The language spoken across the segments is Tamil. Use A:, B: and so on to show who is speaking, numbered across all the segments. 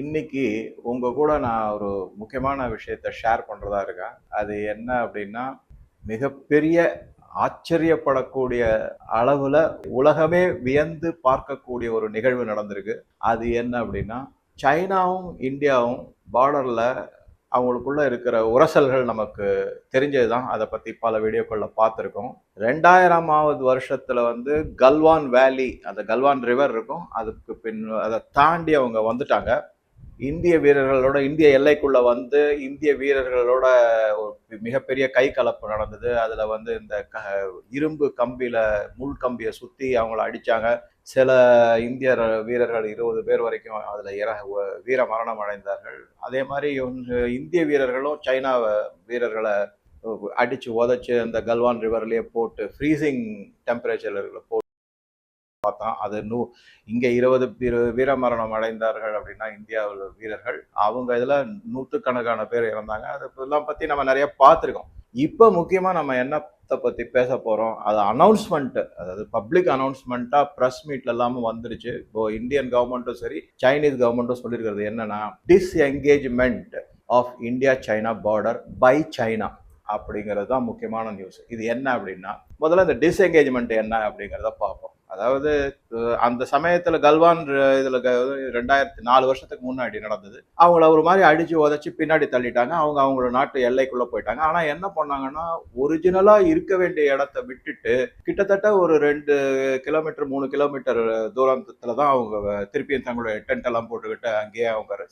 A: இன்னைக்கு உங்க கூட நான் ஒரு முக்கியமான விஷயத்த ஷேர் பண்றதா இருக்கேன். அது என்ன அப்படின்னா மிகப்பெரிய ஆச்சரியப்படக்கூடிய அளவுல உலகமே வியந்து பார்க்கக்கூடிய ஒரு நிகழ்வு நடந்திருக்கு. அது என்ன அப்படின்னா சைனாவும் இந்தியாவும் பார்டர்ல அவங்களுக்குள்ள இருக்கிற உரசல்கள் நமக்கு தெரிஞ்சது தான் அதை பற்றி பல வீடியோக்களில் பார்த்துருக்கோம். ரெண்டாயிரமாவது வருஷத்தில் வந்து கல்வான் வேலி அந்த கல்வான் ரிவர் இருக்கும். அதுக்கு பின் அதை தாண்டி அவங்க வந்துட்டாங்க. இந்திய வீரர்களோட இந்திய எல்லைக்குள்ள வந்து இந்திய வீரர்களோட மிகப்பெரிய கை கலப்பு நடந்தது. அதுல வந்து இந்த க இரும்பு கம்பியில முள் கம்பியை சுத்தி அவங்கள அடிச்சாங்க. சில இந்திய வீரர்கள் இருபது பேர் வரைக்கும் அதுல இற வீர மரணம் அடைந்தார்கள். அதே மாதிரி இந்திய வீரர்களும் சைனா வீரர்களை அடிச்சு உதைச்சு அந்த கல்வான் ரிவர்லயே போட்டு ஃப்ரீசிங் டெம்பரேச்சர்ல போட்டு பார்த்தோம் அது நூ இங்கே இருபது வீர- வீரமரணம் அடைந்தார்கள் அப்படின்னா இந்தியாவில் வீரர்கள். அவங்க இதில் நூற்றுக்கணக்கான பேர் இறந்தாங்க. அதை இதெல்லாம் பற்றி நம்ம நிறைய பார்த்துருக்கோம். இப்போ முக்கியமாக நம்ம என்னத்தை பற்றி பேச போகிறோம் அது அனௌன்ஸ்மெண்ட்டு அதாவது பப்ளிக் அனௌன்ஸ்மெண்ட்டாக ப்ரெஸ் மீட்ல எல்லாமும் வந்துருச்சு. இப்போ இந்தியன் கவர்மெண்ட்டும் சரி சைனீஸ் கவர்மெண்ட்டும் சொல்லியிருக்கிறது என்னென்னா disengagement of India China border by China அப்படிங்கிறது தான் முக்கியமான நியூஸ் இது என்ன அப்படின்னா முதல்ல இந்த டிஸ்எங்கேஜ்மெண்ட் என்ன அப்படிங்கிறத பார்ப்போம். அதாவது அந்த சமயத்துல கல்வான் இதில் இதுல க- ரெண்டாயிரத்தி நாலு வருஷத்துக்கு முன்னாடி நடந்தது. அவங்கள ஒரு மாதிரி அடிச்சு உதைச்சு பின்னாடி தள்ளிட்டாங்க. அவங்க அவங்களோட நாட்டு எல்லைக்குள்ள போயிட்டாங்க. ஆனா என்ன பண்ணாங்கன்னா ஒரிஜினலா இருக்க வேண்டிய இடத்த விட்டுட்டு கிட்டத்தட்ட ஒரு ரெண்டு கிலோமீட்டர் மூணு கிலோமீட்டர் தூரத்துல தான் அவங்க திருப்பியும் தங்களுடைய டென்ட் எல்லாம் போட்டுக்கிட்டு அங்கேயே அவங்க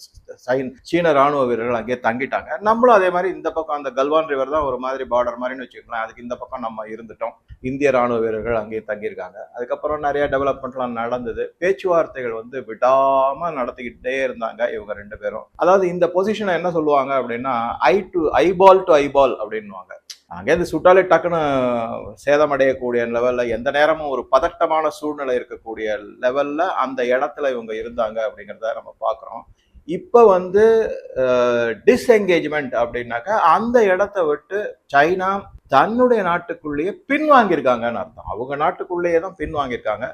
A: சைன் சீன ராணுவ வீரர்கள் அங்கேயே தங்கிட்டாங்க. நம்மளும் அதே மாதிரி இந்த பக்கம் அந்த கல்வான் ரிவர் தான் ஒரு மாதிரி பார்டர் மாதிரின்னு வச்சுக்கலாம் அதுக்கு இந்த பக்கம் நம்ம இருந்துட்டோம். இந்திய ராணுவ வீரர்கள் அங்கேயே தங்கியிருக்காங்க. அதுக்கப்புறம் நிறைய டெவலப்மெண்ட் டெவலப்மெண்ட்லாம் நடந்தது. பேச்சுவார்த்தைகள் வந்து விடாம நடத்திக்கிட்டே இருந்தாங்க இவங்க ரெண்டு பேரும். அதாவது இந்த பொசிஷனை என்ன சொல்லுவாங்க அப்படின்னா eye to eyeball to eyeball அப்படின்னுவாங்க. அங்கேருந்து சுட்டாலே டக்குன்னு சேதமடையக்கூடிய லெவலில் எந்த நேரமும் ஒரு பதட்டமான சூழ்நிலை இருக்கக்கூடிய லெவலில் அந்த இடத்துல இவங்க இருந்தாங்க அப்படிங்கிறத நம்ம பார்க்குறோம். இப்போ வந்து டிஸ்எங்கேஜ்மெண்ட் அப்படின்னாக்கா அந்த இடத்த விட்டு சைனா தன்னுடைய நாட்டுக்குள்ளேயே பின்வாங்கியிருக்காங்கன்னு அர்த்தம். அவங்க நாட்டுக்குள்ளேயே தான் பின்வாங்கியிருக்காங்க.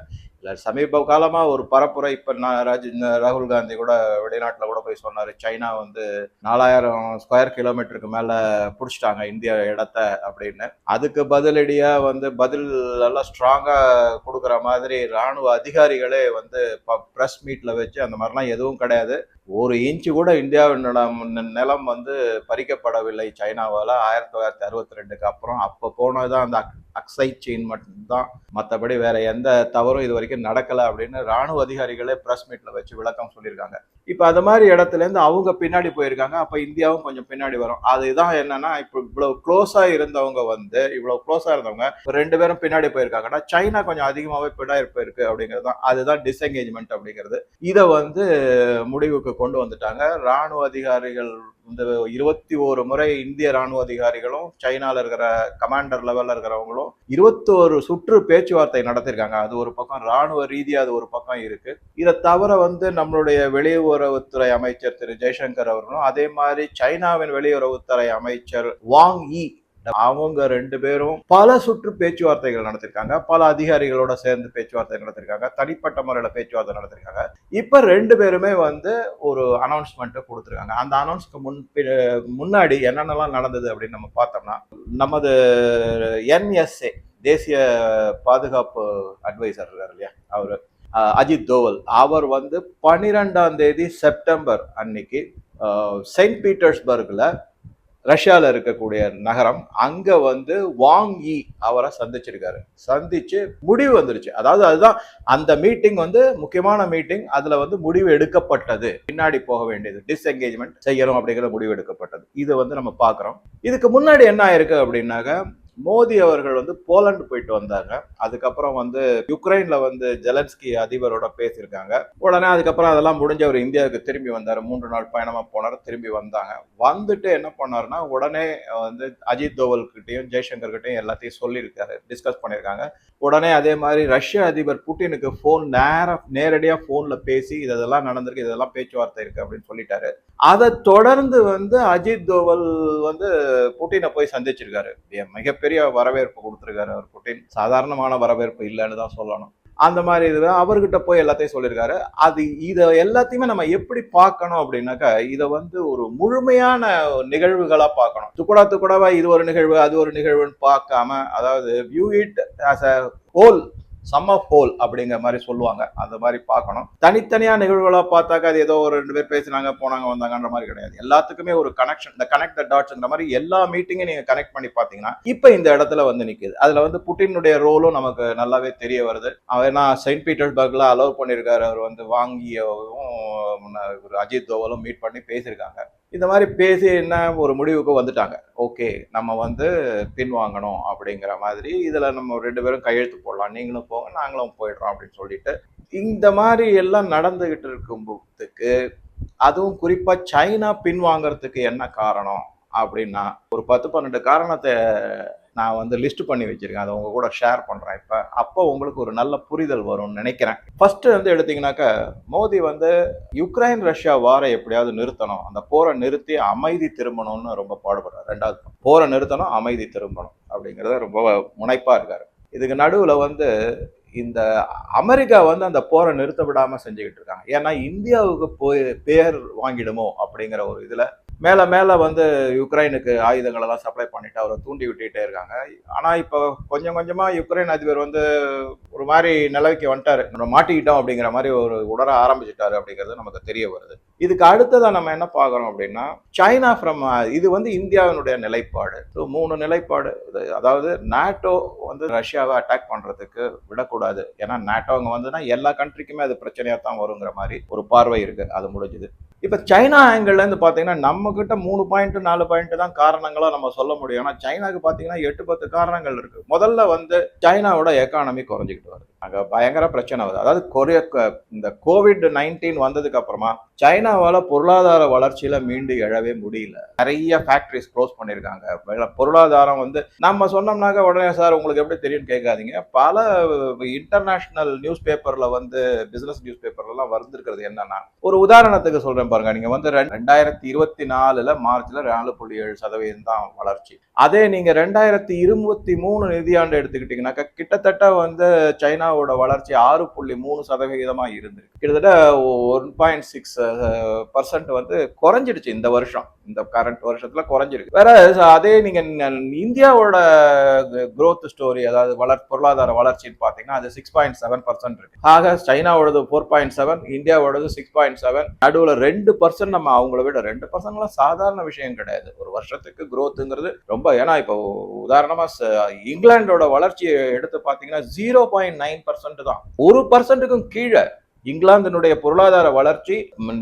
A: இல்லை சமீப காலமாக ஒரு பரப்புரை இப்போ நான் ராஜ் ராகுல் காந்தி கூட வெளிநாட்டில் கூட போய் சொன்னார் சைனா வந்து நாலாயிரம் ஸ்கொயர் கிலோமீட்டருக்கு மேலே பிடிச்சிட்டாங்க இந்திய இடத்த அப்படின்னு. அதுக்கு பதிலடியாக வந்து பதில் எல்லாம் ஸ்ட்ராங்காக கொடுக்குற மாதிரி ராணுவ அதிகாரிகளே வந்து ப ப்ரெஸ் மீட்டில் வச்சு அந்த மாதிரிலாம் எதுவும் கிடையாது. ஒரு இன்ச்சு கூட இந்தியாவின் நிலம் நிலம் வந்து பறிக்கப்படவில்லை சைனாவால் ஆயிரத்தி தொள்ளாயிரத்தி அறுபத்தி ரெண்டுக்கு அப்புறம். அப்போ போனதுதான் அந்த அக்சைட் செயின் மட்டும்தான். மற்றபடி வேற எந்த தவறும் இது வரைக்கும் நடக்கலை அப்படின்னு ராணுவ அதிகாரிகளே ப்ரெஸ் மீட்ல வச்சு விளக்கம் சொல்லியிருக்காங்க. இப்போ அது மாதிரி இடத்துலேருந்து அவங்க பின்னாடி போயிருக்காங்க. அப்போ இந்தியாவும் கொஞ்சம் பின்னாடி வரும். அதுதான் என்னன்னா இப்போ இவ்வளோ க்ளோஸாக இருந்தவங்க வந்து இவ்வளோ க்ளோஸாக இருந்தவங்க ரெண்டு பேரும் பின்னாடி போயிருக்காங்கன்னா சைனா கொஞ்சம் அதிகமாகவே பின்னாடி போயிருக்கு அப்படிங்கிறது தான். அதுதான் டிஸ்எங்கேஜ்மெண்ட் அப்படிங்கிறது. இதை வந்து முடிவுக்கு கொண்டு வந்துட்டாங்க. ராணுவ அதிகாரிகள் இந்த இருபத்தி ஒரு முறை இந்திய ராணுவ அதிகாரிகளும் சைனாவில் இருக்கிற கமாண்டர் லெவலில் இருக்கிறவங்களும் இருபத்தோரு சுற்று பேச்சுவார்த்தை நடத்திருக்காங்க. அது ஒரு பக்கம் ராணுவ ரீதியாக அது ஒரு பக்கம் இருக்கு. இதை தவிர வந்து நம்மளுடைய வெளியுறவுத்துறை அமைச்சர் திரு ஜெய்சங்கர் அவர்களும் அதே மாதிரி சைனாவின் வெளியுறவுத்துறை அமைச்சர் வாங் இ அவங்க ரெண்டு பேரும் பல சுற்று பேச்சுவார்த்தைகள் நடத்திருக்காங்க. பல அதிகாரிகளோட சேர்ந்து பேச்சுவார்த்தை நடத்திருக்காங்க. தனிப்பட்ட முறையில் பேச்சுவார்த்தை நடத்திருக்காங்க. இப்போ ரெண்டு பேருமே வந்து ஒரு அனௌன்ஸ்மெண்ட்டை கொடுத்துருக்காங்க. அந்த அனௌன்ஸ்க்கு முன் பி- முன்னாடி என்னென்னலாம் நடந்தது அப்படின்னு நம்ம பார்த்தோம்னா நமது என்எஸ்ஏ தேசிய பாதுகாப்பு அட்வைசர் இருக்கார் இல்லையா? அவர் அஜித் தோவல். அவர் வந்து பன்னிரெண்டாம் தேதி செப்டம்பர் அன்னைக்கு செயின்ட் பீட்டர்ஸ்பர்கில் ரஷ்யாவில் இருக்கக்கூடிய நகரம் அங்கே வந்து வாங்கி அவரை சந்திச்சிருக்காரு. சந்திச்சு முடிவு வந்துருச்சு. அதாவது அதுதான் அந்த மீட்டிங் வந்து முக்கியமான மீட்டிங் அதில் வந்து முடிவு எடுக்கப்பட்டது. பின்னாடி போக வேண்டியது டிஸ்எங்கேஜ்மெண்ட் செய்யணும் அப்படிங்கிற முடிவு எடுக்கப்பட்டது. இது வந்து நம்ம பார்க்குறோம். இதுக்கு முன்னாடி என்ன ஆயிருக்கு அப்படின்னாக்க மோடி அவர்கள் வந்து போலண்ட் போயிட்டு வந்தாங்க. அதுக்கப்புறம் வந்து யுக்ரைன்ல வந்து ஜெலன்ஸ்கி அதிபரோட பேசியிருக்காங்க. உடனே அதுக்கப்புறம் அதெல்லாம் முடிஞ்சு அவர் இந்தியாவுக்கு திரும்பி வந்தார். மூன்று நாள் பயணமா போனார் திரும்பி வந்தாங்க. வந்துட்டு என்ன பண்ணாருன்னா உடனே வந்து அஜித் தோவல் கிட்டையும் ஜெய்சங்கர் கிட்டையும் எல்லாத்தையும் சொல்லியிருக்காரு. டிஸ்கஸ் பண்ணியிருக்காங்க. உடனே அதே மாதிரி ரஷ்ய அதிபர் புட்டினுக்கு ஃபோன் நேர நேரடியாக ஃபோனில் பேசி இதெல்லாம் நடந்திருக்கு இதெல்லாம் பேச்சுவார்த்தை இருக்கு அப்படின்னு சொல்லிட்டாரு. அதை தொடர்ந்து வந்து அஜித் தோவல் வந்து புட்டினை போய் சந்திச்சிருக்காரு. மிகப்பெரிய மிகப்பெரிய வரவேற்பு கொடுத்துருக்காரு அவர் புட்டின். சாதாரணமான வரவேற்பு இல்லைன்னு தான் சொல்லணும். அந்த மாதிரி இது அவர்கிட்ட போய் எல்லாத்தையும் சொல்லியிருக்காரு. அது இதை எல்லாத்தையுமே நம்ம எப்படி பார்க்கணும் அப்படின்னாக்கா இதை வந்து ஒரு முழுமையான நிகழ்வுகளாக பார்க்கணும். துக்குடா துக்குடாவா இது ஒரு நிகழ்வு அது ஒரு நிகழ்வுன்னு பார்க்காம அதாவது view it as a whole sum of whole அப்படிங்கிற மாதிரி சொல்லுவாங்க. அந்த மாதிரி பார்க்கணும். தனித்தனியா நிகழ்வுகளாக பார்த்தாக்கா அது ஏதோ ஒரு ரெண்டு பேர் பேசினாங்க போனாங்க வந்தாங்கன்ற மாதிரி கிடையாது. எல்லாத்துக்குமே ஒரு கனெக்ஷன் இந்த கனெக்ட் த டாட்ஸ்ங்கிற மாதிரி எல்லா மீட்டிங்கும் நீங்க கனெக்ட் பண்ணி பார்த்தீங்கன்னா இப்போ இந்த இடத்துல வந்து நிற்கிது அதுல வந்து புட்டினுடைய ரோலும் நமக்கு நல்லாவே தெரிய வருது. அவர் ஏன்னா செயின்ட் பீட்டர்ஸ்பர்க்ல அலோவ் பண்ணியிருக்காரு. அவர் வந்து வாங்கியும் அஜித் தோவலும் மீட் பண்ணி பேசியிருக்காங்க. இந்த மாதிரி பேசி என்ன ஒரு முடிவுக்கு வந்துட்டாங்க. ஓகே நம்ம வந்து பின்வாங்கணும் அப்படிங்கிற மாதிரி இதில் நம்ம ரெண்டு பேரும் கையெழுத்து போடலாம். நீங்களும் போங்க நாங்களும் போயிடுறோம் அப்படின்னு சொல்லிட்டு இந்த மாதிரி எல்லாம் நடந்துகிட்டு இருக்கும்போதுக்கு அதுவும் குறிப்பாக சைனா பின்வாங்கிறதுக்கு என்ன காரணம் அப்படின்னா ஒரு பத்து பன்னெண்டு காரணத்தை நான் வந்து லிஸ்ட் பண்ணி வச்சிருக்கேன். அதை உங்க கூட ஷேர் பண்றேன். இப்போ அப்போ உங்களுக்கு ஒரு நல்ல புரிதல் வரும்னு நினைக்கிறேன். ஃபர்ஸ்ட் வந்து எடுத்திங்கனாக்கா மோடி வந்து யுக்ரைன் ரஷ்யா வாரை எப்படியாவது நிறுத்தணும். அந்த போரை நிறுத்தி அமைதி திரும்பணும்னு ரொம்ப பாடுபடுறார். ரெண்டாவது போரை நிறுத்தணும் அமைதி திரும்பணும் அப்படிங்கிறத ரொம்ப முனைப்பா இருக்காரு. இதுக்கு நடுவில் வந்து இந்த அமெரிக்கா வந்து அந்த போரை நிறுத்த விடாமல் செஞ்சுக்கிட்டு இருக்காங்க. ஏன்னா இந்தியாவுக்கு போய் பேர் வாங்கிடுமோ அப்படிங்கிற ஒரு இதில் மேலே மேலே வந்து யுக்ரைனுக்கு ஆயுதங்கள் எல்லாம் சப்ளை பண்ணிட்டு அவரை தூண்டி விட்டுட்டே இருக்காங்க. ஆனால் இப்போ கொஞ்சம் கொஞ்சமாக யுக்ரைன் அதிபர் வந்து ஒரு மாதிரி நிலைக்கு வந்துட்டாரு. நம்ம மாட்டிக்கிட்டோம் அப்படிங்கிற மாதிரி ஒரு உணர ஆரம்பிச்சிட்டாரு அப்படிங்கிறது நமக்கு தெரிய வருது. இதுக்கு அடுத்ததான் நம்ம என்ன பார்க்குறோம் அப்படின்னா சைனா ஃப்ரம் இது வந்து இந்தியாவினுடைய நிலைப்பாடு. ஸோ மூணு நிலைப்பாடு. இது அதாவது நாட்டோ வந்து ரஷ்யாவை அட்டாக் பண்ணுறதுக்கு விடக்கூடாது. ஏன்னா நாட்டோ அங்கே வந்துன்னா எல்லா கண்ட்ரிக்குமே அது பிரச்சனையாக தான் வருங்கிற மாதிரி ஒரு பார்வை இருக்குது அது முடிஞ்சுது. இப்போ சைனா ஆங்கிள்லேருந்து பார்த்தீங்கன்னா நம்மக்கிட்ட மூணு பாயிண்ட் நாலு பாயிண்ட் தான் காரணங்களாக நம்ம சொல்ல முடியும். ஆனால் சைனாக்கு பார்த்தீங்கன்னா எட்டு பத்து காரணங்கள் இருக்குது முதல்ல வந்து சைனாவோட எக்கானமி குறைஞ்சிக்கிட்டு வருது. அங்கே பயங்கர பிரச்சனை வருது. அதாவது கொரிய இந்த கோவிட் நைன்டீன் வந்ததுக்கு அப்புறமா சைனாவால் பொருளாதார வளர்ச்சியில் மீண்டு எழவே முடியல. நிறைய ஃபேக்ட்ரிஸ் க்ளோஸ் பண்ணியிருக்காங்க. பொருளாதாரம் வந்து நம்ம சொன்னோம்னாக்க உடனே சார் உங்களுக்கு எப்படி தெரியும்னு கேட்காதீங்க. பல இன்டர்நேஷ்னல் நியூஸ் பேப்பரில் வந்து பிசினஸ் நியூஸ் பேப்பர்லாம் வந்திருக்கிறது என்னன்னா ஒரு உதாரணத்துக்கு சொல்கிறேன் பாருங்க. நீங்கள் வந்து ரெண்டாயிரத்தி இருபத்தி நாலில் மார்ச்சில் நாலு புள்ளி ஏழு சதவீதம் தான் வளர்ச்சி. அதே நீங்கள் ரெண்டாயிரத்தி இருபத்தி மூணு நிதியாண்டு எடுத்துக்கிட்டிங்கனாக்கா கிட்டத்தட்ட வந்து சைனாவோட வளர்ச்சி ஆறு புள்ளி மூணு சதவீதமாக இருந்து கிட்டத்தட்ட ஒன் பாயிண்ட் சிக்ஸ் பர்சன்ட் வந்து குறைஞ்சிடுச்சு இந்த வருஷம். இந்த கரண்ட் வருஷத்துல குறைஞ்சிருக்கு. வேற அதே நீங்க இந்தியாவோட குரோத் ஸ்டோரி அதாவது வளர் பொருளாதார வளர்ச்சின்னு பாத்தீங்கன்னா அது சிக்ஸ் பாயிண்ட் செவன் பர்சன்ட் இருக்கு. ஆக சைனாவோடது ஃபோர் பாயிண்ட் செவன் இந்தியாவோடது சிக்ஸ் பாயிண்ட் செவன் நடுவில் ரெண்டு பர்சன்ட் நம்ம அவங்கள விட ரெண்டு பர்சன்ட்லாம் சாதாரண விஷயம் கிடையாது. ஒரு வருஷத்துக்கு குரோத்துங்கிறது ரொம்ப ஏன்னா இப்போ உதாரணமா ச- வளர்ச்சியை எடுத்து பார்த்தீங்கன்னா ஜீரோ பாயிண்ட் நைன் பர்சன்ட் தான். ஒரு பர்சன்ட்டுக்கும் கீழே இங்கிலாந்தினுடைய பொருளாதார வளர்ச்சி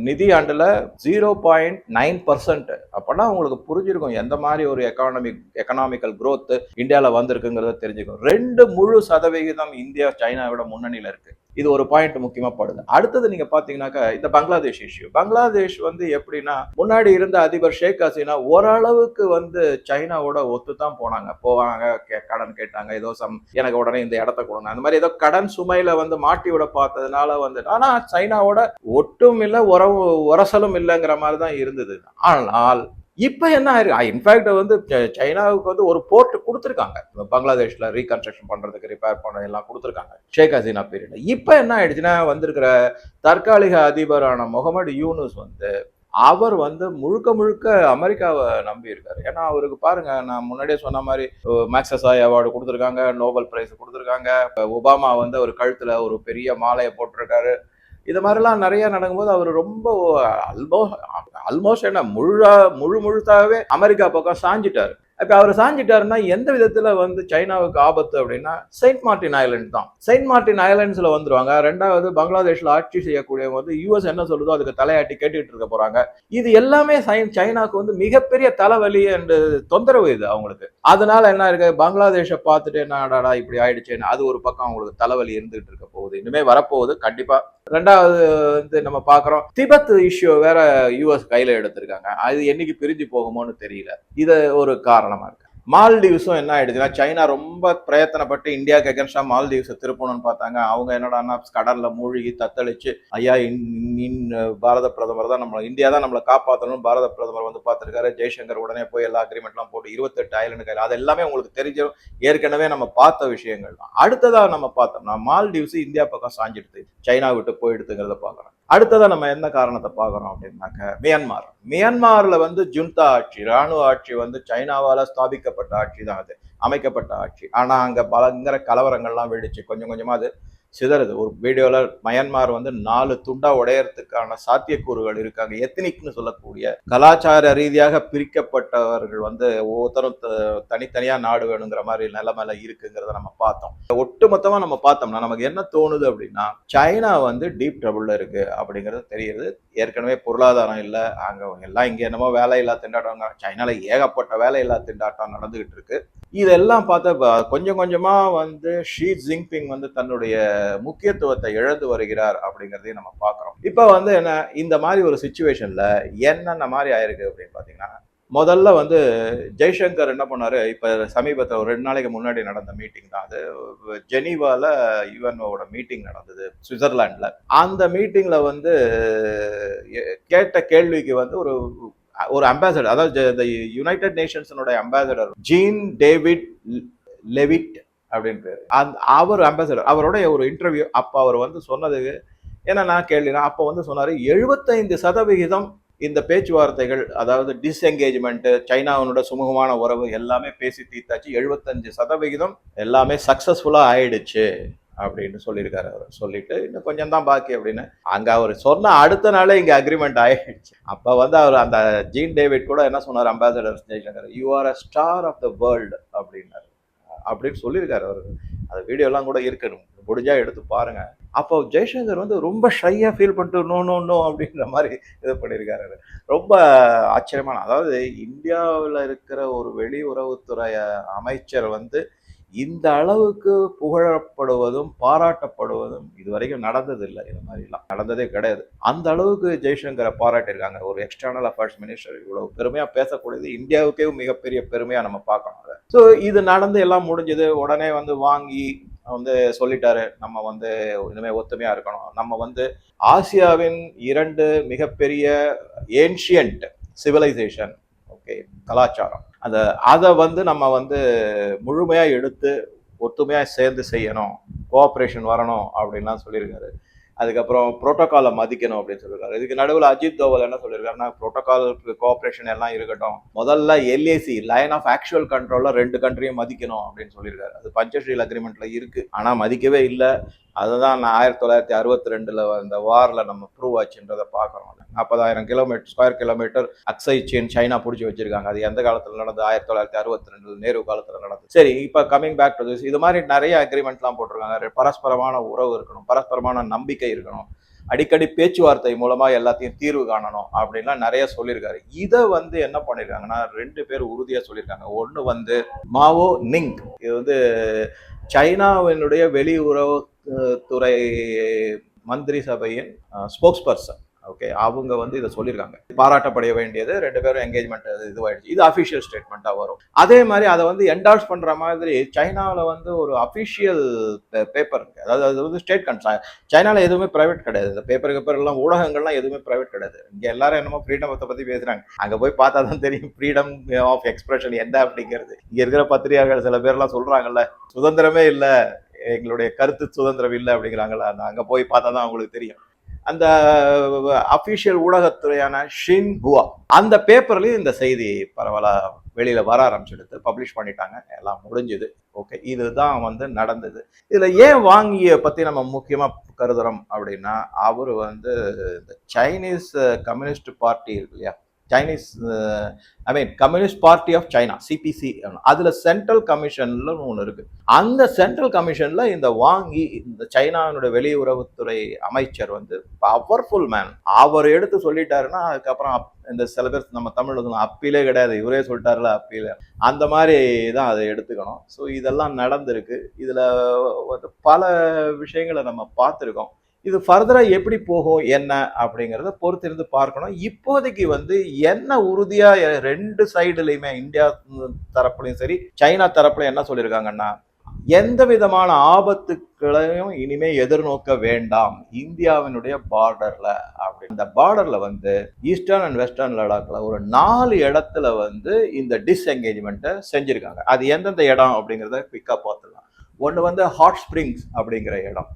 A: நிதி ஆண்டில் ஜீரோ பாயிண்ட் நைன் பர்சன்ட் அப்பனா உங்களுக்கு புரிஞ்சிருக்கும் எந்த மாதிரி ஒரு எக்கானமிக் எக்கனாமிக்கல் growth இந்தியாவில் வந்திருக்குங்கிறத தெரிஞ்சுக்கும். ரெண்டு முழு சதவிகிதம் இந்தியா சைனாவோட முன்னணியில் இருக்குது இது ஒரு பாயிண்ட் முக்கியமா படுது. அடுத்தது நீங்க பாத்தீங்கன்னாக்கா இந்த பங்களாதேஷ் இஷ்யூ பங்களாதேஷ் வந்து எப்படின்னா முன்னாடி இருந்த அதிபர் ஷேக் ஹசீனா ஓரளவுக்கு வந்து சைனாவோட ஒத்து தான் போனாங்க. போவாங்க கே- கடன் கேட்டாங்க ஏதோ சம் எனக்கு உடனே இந்த இடத்த கொடுங்க. அந்த மாதிரி ஏதோ கடன் சுமையில வந்து மாட்டி விட பார்த்ததுனால வந்து ஆனா சைனாவோட ஒட்டும் இல்லை உறவு உரசலும் இல்லைங்கிற மாதிரி தான் இருந்தது. ஆனால் இப்ப என்ன ஆயிருக்கு? இன்ஃபேக்ட் வந்து சைனாவுக்கு வந்து ஒரு போர்ட் கொடுத்துருக்காங்க. பங்களாதேஷ்ல ரீகன்ஸ்ட்ரக்ஷன் பண்றதுக்கு ரிப்பேர் பண்ண எல்லாம் கொடுத்துருக்காங்க. ஷேக் ஹசீனா பீரியட் இப்ப என்ன ஆயிடுச்சுன்னா வந்திருக்கிற தற்காலிக அதிபரான முகமது யூனுஸ் வந்து அவர் வந்து முழுக்க முழுக்க அமெரிக்காவை நம்பி இருக்காரு ஏன்னா அவருக்கு பாருங்க நான் முன்னாடியே சொன்ன மாதிரி மேக்சஸாய் அவார்டு கொடுத்துருக்காங்க நோபல் பிரைஸ் கொடுத்துருக்காங்க. ஒபாமா வந்து ஒரு கழுத்துல ஒரு பெரிய மாலையை போட்டிருக்காரு. இது மாதிரிலாம் நிறைய நடக்கும்போது அவர் ரொம்ப ஆல்மோஸ்ட் ஆல்மோஸ்ட் என்ன முழு முழு முழுத்தாகவே அமெரிக்கா பக்கம் சாஞ்சிட்டார். இப்போ அவர் சாஞ்சிட்டாருன்னா எந்த விதத்தில் வந்து சைனாவுக்கு ஆபத்து அப்படின்னா செயின்ட் மார்ட்டின் ஐலண்ட் தான். செயின்ட் மார்ட்டின் ஐலண்ட்ஸில் வந்துருவாங்க. ரெண்டாவது பங்களாதேஷ்ல ஆட்சி செய்யக்கூடியவங்க வந்து யூஎஸ் என்ன சொல்லுதோ அதுக்கு தலையாட்டி கேட்டுக்கிட்டு இருக்க போகிறாங்க இது எல்லாமே சைன் சைனாக்கு வந்து மிகப்பெரிய தலைவலி என்று தொந்தரவு இது அவங்களுக்கு. அதனால என்ன இருக்கு? பங்களாதேஷை பார்த்துட்டு என்னடாடா இப்படி ஆயிடுச்சேன்னு அது ஒரு பக்கம் அவங்களுக்கு தலைவலி இருந்துகிட்டு இருக்க போகுது. இனிமே வரப்போகுது. கண்டிப்பாக ரெண்டாவது வந்து நம்ம பார்க்குறோம் திபத் இஷ்யூ வேற யூஎஸ் கையில் எடுத்திருக்காங்க. அது என்னைக்கு பிரிஞ்சு போகுமோன்னு தெரியல. இது ஒரு காரணம். இருக்கு. மால்டீவ்ஸும் என்ன ஆயிடுச்சுன்னா சைனா ரொம்ப பிரயத்தனப்பட்டு இந்தியாவுக்கு எகன்ஸ்டா மால்டீவ்ஸை திருப்பணும்னு பார்த்தாங்க. அவங்க என்னடான்னா கடல்ல மூழ்கி தத்தளிச்சு ஐயா இன்- இன் பாரத பிரதமர் தான் நம்மளை இந்தியா தான் நம்மளை காப்பாற்றணும் பாரத பிரதமர் வந்து பார்த்துருக்காரு. ஜெய்சங்கர் உடனே போய் எல்லா அக்ரிமெண்ட்லாம் போட்டு இருபத்தெட்டு ஐலண்டுக்காரு அது எல்லாமே உங்களுக்கு தெரிஞ்சிடும் ஏற்கனவே நம்ம பார்த்த விஷயங்கள் தான். அடுத்ததாக நம்ம பார்த்தோம்னா மால்டீவ்ஸ் இந்தியா பக்கம் சாஞ்சிடுது. சைனா விட்டு போயிடுதுங்கிறத பார்க்குறோம் அடுத்ததாக நம்ம என்ன காரணத்தை பார்க்குறோம் அப்படின்னாக்க மியான்மார். மியான்மார்ல வந்து ஜுன்தா ஆட்சி ராணுவ ஆட்சி வந்து சைனாவால ஸ்தாபிக்கப்பட்ட ஆட்சி தான் அது அமைக்கப்பட்ட ஆட்சி. ஆனா அங்க பயங்கர கலவரங்கள்லாம் வெடிச்சு கொஞ்சம் கொஞ்சமாக அது சிதறுது. ஒரு வீடியோவில் மயன்மார் வந்து நாலு துண்டா உடையறதுக்கான சாத்தியக்கூறுகள் இருக்காங்க. எத்தனிக்னு சொல்லக்கூடிய கலாச்சார ரீதியாக பிரிக்கப்பட்டவர்கள் வந்து ஒவ்வொருத்தரும் தனித்தனியாக நாடு வேணுங்கிற மாதிரி நிலைமையில இருக்குங்கிறத நம்ம பார்த்தோம். ஒட்டுமொத்தமாக நம்ம பார்த்தோம்னா நமக்கு என்ன தோணுது அப்படின்னா சைனா வந்து டீப் ட்ரபுளில் இருக்கு அப்படிங்கிறது தெரியுது. ஏற்கனவே பொருளாதாரம் இல்லை. அங்கே எல்லாம் இங்கே என்னமோ வேலையில்லா திண்டாட்டம் சைனாவில் ஏகப்பட்ட வேலையில்லா திண்டாட்டம் நடந்துகிட்டு இருக்கு. இதெல்லாம் பார்த்தா ப- கொஞ்சம் கொஞ்சமாக வந்து ஷீ ஜின்பிங் வந்து தன்னுடைய முக்கியத்துவத்தை இழந்து வருகிறார் அப்படிங்கிறதையும் நம்ம பார்க்குறோம். இப்போ வந்து என்ன இந்த மாதிரி ஒரு சுச்சுவேஷனில் என்னென்ன மாதிரி ஆயிருக்கு அப்படின்னு பார்த்தீங்கன்னா முதல்ல வந்து ஜெய்சங்கர் என்ன பண்ணார் இப்போ சமீபத்தில் ஒரு ரெண்டு நாளைக்கு முன்னாடி நடந்த மீட்டிங் தான் அது. ஜெனீவாவில் யுஎன்ஓட மீட்டிங் நடந்தது சுவிட்சர்லாண்டில் அந்த மீட்டிங்கில் வந்து கேட்ட கேள்விக்கு வந்து ஒரு ஒரு அம்பாசடர் அதாவது இந்த யுனைடெட் நேஷன்ஸனுடைய அம்பாசடர் ஜீன் டேவிட் லெவிட் அப்படின்னு பேரு. அந்த அவர் அம்பாசடர் அவருடைய ஒரு இன்டர்வியூ அப்போ அவர் வந்து சொன்னதுக்கு ஏன்னா நான் கேள்வினா அப்போ வந்து சொன்னார் எழுபத்தைந்து சதவிகிதம் இந்த பேச்சுவார்த்தைகள் அதாவது டிஸ்எங்கேஜ்மெண்ட்டு சைனாவனோட சுமூகமான உறவு எல்லாமே பேசி தீர்த்தாச்சு. எழுபத்தஞ்சு சதவிகிதம் எல்லாமே சக்ஸஸ்ஃபுல்லாக ஆயிடுச்சு அப்படின்னு சொல்லியிருக்காரு அவர். சொல்லிட்டு இன்னும் கொஞ்சம் தான் பாக்கி அப்படின்னு. அங்கே அவர் சொன்ன அடுத்த நாளே இங்கே அக்ரிமெண்ட் ஆயிடுச்சு. அப்போ வந்து அவர் அந்த ஜீன் டேவிட் கூட என்ன சொன்னார் ambassador Jaishankar you are a star of the world அப்படின்னாரு. அப்படின்னு சொல்லியிருக்காரு அவர். அந்த வீடியோலாம் கூட இருக்கணும் முடிஞ்சா எடுத்து பாருங்க. அப்போ ஜெய்சங்கர் வந்து ரொம்ப ஷையாக ஃபீல் பண்ணிட்டு நோ நோ நோ அப்படின்ற மாதிரி இது பண்ணியிருக்காரு ரொம்ப ஆச்சரியமான அதாவது இந்தியாவில் இருக்கிற ஒரு வெளியுறவுத்துறை அமைச்சர் வந்து இந்த அளவுக்கு புகழப்படுவதும் பாராட்டப்படுவதும் இது வரைக்கும் நடந்ததில்லை இது மாதிரிலாம். நடந்ததே கிடையாது. அந்த அளவுக்கு ஜெய்சங்கரை பாராட்டியிருக்காங்க. ஒரு எக்ஸ்டர்னல் அஃபேர்ஸ் மினிஸ்டர் இவ்வளவு பெருமையா பேசக்கூடியது இந்தியாவுக்கே மிகப்பெரிய பெருமையா நம்ம பார்க்கணும் அதை. ஸோ இது நடந்து எல்லாம் முடிஞ்சது. உடனே வந்து வாங்கி வந்து சொல்லிட்டாரு. நம்ம வந்து இனிமே ஒத்துமையா இருக்கணும். நம்ம வந்து ஆசியாவின் இரண்டு மிகப்பெரிய ஏன்ஷியன்ட் சிவிலைசேஷன் ஓகே கலாச்சாரம். அந்த அதை வந்து நம்ம வந்து முழுமையாக எடுத்து ஒத்துமையாக சேர்ந்து செய்யணும். கோஆப்ரேஷன் வரணும் அப்படின்லாம் சொல்லியிருக்காரு. அதுக்கப்புறம் ப்ரோட்டோக்காலை மதிக்கணும் அப்படின்னு சொல்லியிருக்காரு. இதுக்கு நடுவில் அஜித் தோவல் என்ன சொல்லியிருக்காருன்னா ப்ரோட்டோக்கால் கோஆப்ரேஷன் எல்லாம் இருக்கட்டும். முதல்ல எல்ஏசி லைன் ஆஃப் ஆக்சுவல் கண்ட்ரோலில் ரெண்டு கண்ட்ரியும் மதிக்கணும் அப்படின்னு சொல்லியிருக்காரு. அது பஞ்சஸ்ரீல் அக்ரிமெண்ட்டில் இருக்குது ஆனால் மதிக்கவே இல்லை. அதுதான் நான் ஆயிரத்தி தொள்ளாயிரத்தி அறுபத்தி ரெண்டுல அந்த வாரில் நம்ம ப்ரூவ் ஆச்சுன்றதை பார்க்குறோம். நாற்பதாயிரம் kilometre square kilometre Aksai Chin China பிடிச்சி வச்சிருக்காங்க. அது எந்த காலத்தில் நடந்தது? ஆயிரத்தி தொள்ளாயிரத்தி அறுபத்தி ரெண்டுல நேரு காலத்தில் நடந்தது. சரி இப்போ கமிங் பேக் டு திஸ் இது மாதிரி நிறைய அக்ரிமெண்ட்லாம் போட்டிருக்காங்க. பரஸ்பரமான உறவு இருக்கணும் பரஸ்பரமான நம்பிக்கை இருக்கணும். அடிக்கடி பேச்சுவார்த்தை மூலமாக எல்லாத்தையும் தீர்வு காணணும் அப்படின்லாம் நிறைய சொல்லியிருக்காரு. இதை வந்து என்ன பண்ணியிருக்காங்கன்னா ரெண்டு பேர் உறுதியாக சொல்லியிருக்காங்க. ஒன்று வந்து மாவோ நிங். இது வந்து சைனாவினுடைய வெளியுறவு துறை மந்திரி சபையின் ஸ்போக்ஸ் பர்சன் ஓகே அவங்க வந்து இதை சொல்லியிருக்காங்க. பாராட்டப்பட வேண்டியது ரெண்டு பேரும் என்கேஜ்மெண்ட் இதுவாயிடுச்சு. இது அஃபிஷியல் ஸ்டேட்மெண்ட்டாக வரும். அதே மாதிரி அதை வந்து என்டார்ஸ் பண்ணுற மாதிரி சைனாவில் வந்து ஒரு அஃபிஷியல் பேப்பர் அதாவது அது வந்து ஸ்டேட் கன்சா சைனாவில் எதுவுமே பிரைவேட் கிடையாது. இந்த பேப்பர் பேப்பர் எல்லாம் ஊடகங்கள்லாம் எதுவுமே பிரைவேட் கிடையாது. இங்கே எல்லாரும் என்னமோ ஃப்ரீடமத்தை பற்றி பேசுகிறாங்க அங்கே போய் பார்த்தா தான் தெரியும் ஃப்ரீடம் ஆஃப் எக்ஸ்பிரஷன் என்ன அப்படிங்கிறது. இங்கே இருக்கிற பத்திரிகையாளர்கள் சில பேர்லாம் சொல்கிறாங்கல்ல சுதந்திரமே இல்லை. எங்களுடைய கருத்து சுதந்திரம் இல்லை அப்படிங்கிறாங்களா அங்கே போய் பார்த்தா தான் அவங்களுக்கு தெரியும். அந்த அஃபிஷியல் ஊடகத்துறையான ஷின் ஹுவா அந்த பேப்பர்லயும் இந்த செய்தி பரவலாக வெளியில் வர ஆரம்பிச்சிடுது. பப்ளிஷ் பண்ணிட்டாங்க. எல்லாம் முடிஞ்சுது. ஓகே இதுதான் வந்து நடந்தது. இதில் ஏன் வாங்கிய பற்றி நம்ம முக்கியமாக கருதுறோம் அப்படின்னா அவர் வந்து இந்த சைனீஸ் கம்யூனிஸ்ட் பார்ட்டி இருக்கு இல்லையா? Chinese I mean communist party of China CPC அதில் சென்ட்ரல் கமிஷன்ல ஒன்று இருக்கு. அந்த சென்ட்ரல் கமிஷன்ல இந்த வாங்கி இந்த சைனாவினுடைய வெளியுறவுத்துறை அமைச்சர் வந்து பவர்ஃபுல் மேன் அவர் எடுத்து சொல்லிட்டாருன்னா அதுக்கப்புறம் அப்- இந்த சில பேர் நம்ம தமிழ் அப்பீலே கிடையாது இவரே சொல்லிட்டாருல அப்பீல. அந்த மாதிரி தான் அதை எடுத்துக்கணும். ஸோ இதெல்லாம் நடந்திருக்கு. இதில் வந்து பல விஷயங்களை நம்ம பார்த்துருக்கோம். இது ஃபர்தராக எப்படி போகும் என்ன அப்படிங்கிறத பொறுத்திருந்து பார்க்கணும். இப்போதைக்கு வந்து என்ன உறுதியாக ரெண்டு சைடுலையுமே இந்தியா தரப்புலையும் சரி சைனா தரப்புலையும் என்ன சொல்லியிருக்காங்கன்னா எந்த விதமான ஆபத்துக்களையும் இனிமே எதிர்நோக்க வேண்டாம். இந்தியாவினுடைய பார்டர்ல அப்படி. இந்த பார்டர்ல வந்து ஈஸ்டர்ன் அண்ட் வெஸ்டர்ன் லடாக்ல ஒரு நாலு இடத்துல வந்து இந்த டிஸ்எங்கேஜ்மெண்ட்டை செஞ்சிருக்காங்க. அது எந்தெந்த இடம் அப்படிங்கிறத குவிக்காக பார்த்துடலாம். ஒன்று வந்து ஹாட் ஸ்ப்ரிங்ஸ் அப்படிங்கிற இடம்.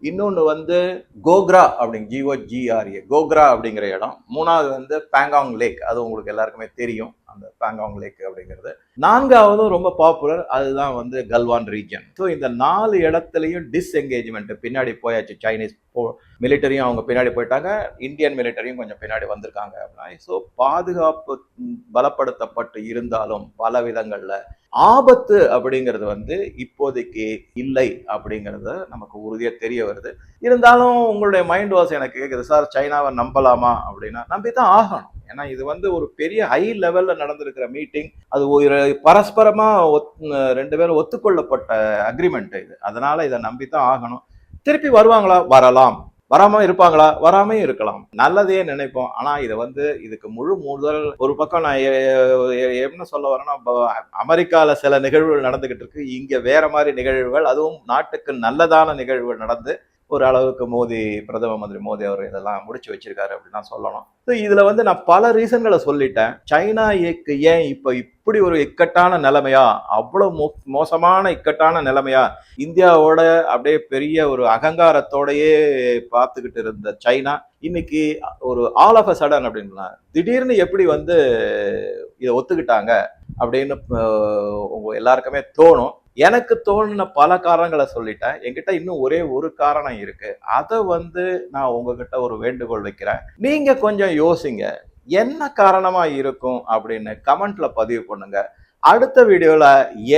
A: இன்னொன்று வந்து கோக்ரா அப்படிங்க ஜிஓ ஜிஆர்ஏ கோக்ரா அப்படிங்கிற இடம். மூணாவது வந்து பேங்காங் லேக் அது உங்களுக்கு எல்லாருக்குமே தெரியும். அந்த பேங்காங் லேக் அப்படிங்கிறது. நான்காவதும் ரொம்ப பாப்புலர் அதுதான் வந்து கல்வான் ரீஜன் ஸோ இந்த நாலு இடத்துலையும் டிஸ்எங்கேஜ்மெண்ட் பின்னாடி போயாச்சு. சைனீஸ் போ மிலிட்டரியும் அவங்க பின்னாடி போயிட்டாங்க. இந்தியன் மிலிட்டரியும் கொஞ்சம் பின்னாடி வந்திருக்காங்க அப்படின்னா ஸோ பாதுகாப்பு பலப்படுத்தப்பட்டு இருந்தாலும் பல விதங்களில் ஆபத்து அப்படிங்கிறது வந்து இப்போதைக்கு இல்லை அப்படிங்கிறது நமக்கு உறுதியாக தெரிய வருது. இருந்தாலும் உங்களுடைய மைண்ட் வாஷ் எனக்கு கேட்குது சார் சைனாவை நம்பலாமா? அப்படின்னா நம்பி தான் ஆகணும். ஏன்னா இது வந்து ஒரு பெரிய ஹை லெவல்ல நடந்திருக்கிற மீட்டிங் அது ஒரு பரஸ்பரமா ஒத்- ரெண்டு பேரும் ஒத்துக்கொள்ளப்பட்ட அக்ரிமெண்ட் இது. அதனால இதை நம்பி தான் ஆகணும். திருப்பி வருவாங்களா? வரலாம். வராம இருப்பாங்களா? வராம இருக்கலாம். நல்லதே நினைப்போம். ஆனா இதை வந்து இதுக்கு முழு முதல் ஒரு பக்கம் நான் என்ன சொல்ல வரேன்னா அமெரிக்காவில் அமெரிக்கால சில நிகழ்வுகள் நடந்துகிட்டு இருக்கு. இங்க வேற மாதிரி நிகழ்வுகள். அதுவும் நாட்டுக்கு நல்லதான நிகழ்வுகள் நடந்து ஒரு அளவுக்கு மோடி பிரதம மந்திரி மோடி அவர் இதெல்லாம் முடிச்சு வச்சிருக்காரு அப்படின்னு தான் சொல்லணும். ஸோ இதில் வந்து நான் பல ரீசன்களை சொல்லிட்டேன். சைனா ஏக்கு ஏன் இப்போ இப்படி ஒரு இக்கட்டான நிலைமையா? அவ்வளோ மோ மோசமான இக்கட்டான நிலைமையா? இந்தியாவோட அப்படியே பெரிய ஒரு அகங்காரத்தோடையே பார்த்துக்கிட்டு இருந்த சைனா இன்னைக்கு ஒரு ஆல் ஆஃப் அ சடன் அப்படின்னா திடீர்னு எப்படி வந்து இதை ஒத்துக்கிட்டாங்க அப்படின்னு உங்க எல்லாருக்குமே தோணும். எனக்கு தோணுன பல காரணங்களை சொல்லிட்டேன். என்கிட்ட இன்னும் ஒரே ஒரு காரணம் இருக்கு. அதை வந்து நான் உங்ககிட்ட ஒரு வேண்டுகோள் வைக்கிறேன். நீங்க கொஞ்சம் யோசிங்க. என்ன காரணமா இருக்கும் அப்படின்னு கமெண்ட்ல பதிவு பண்ணுங்க. அடுத்த வீடியோல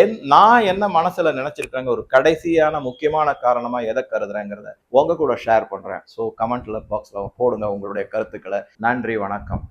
A: என் நான் என்ன மனசுல நினைச்சிருக்கேங்க ஒரு கடைசியான முக்கியமான காரணமா எதை கருதுறேங்கிறத உங்க கூட ஷேர் பண்றேன். ஸோ கமெண்ட்ல பாக்ஸ்ல போடுங்க உங்களுடைய கருத்துக்களை. நன்றி வணக்கம்.